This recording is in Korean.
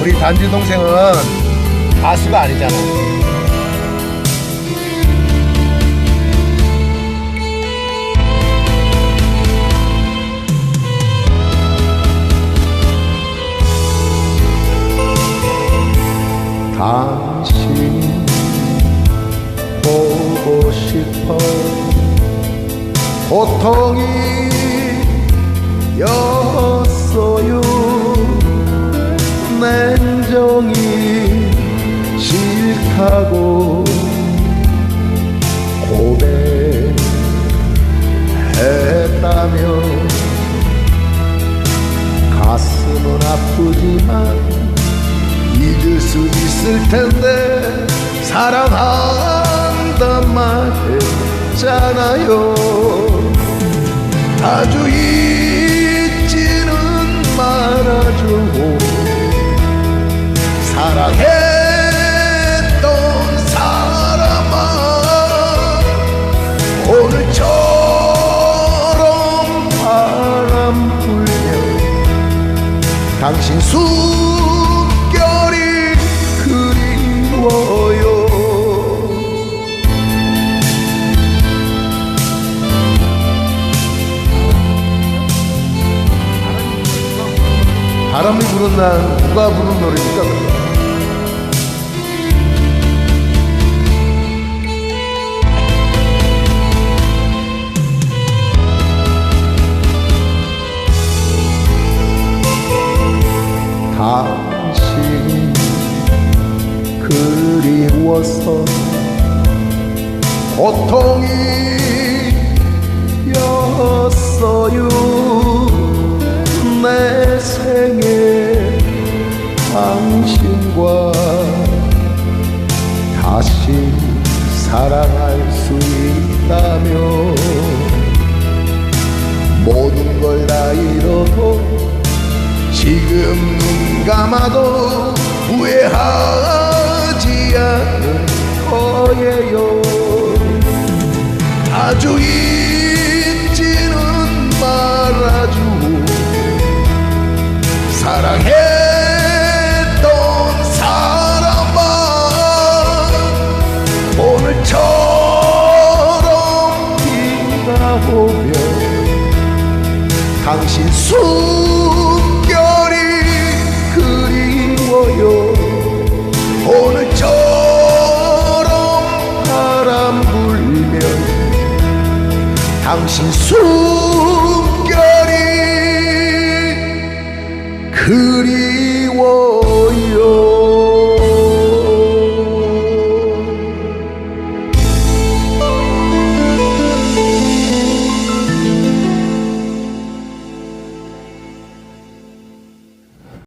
우리 단지 동생은 가수가 아니잖아. 당신 보고 싶어 고통이었어요 냉정이 싫다고 고백했다면 가슴은 아프지만 잊을 수 있을 텐데 사랑한단 말했잖아요. 아주 잊 사랑했던 사람아 오늘처럼 바람 불며 당신 숨결이 그리워요 바람이 부는 날 누가 부른 노래입니까? 그리워서 고통이었어요. 내 생에 당신과 다시 사랑할 수 있다면 모든 걸 다 잃어도 지금 눈 감아도 후회하지 않을 거예요. 아주 잊지는 말아주고 사랑했던 사람아 오늘처럼 비가 오면 당신 숨 당신 숨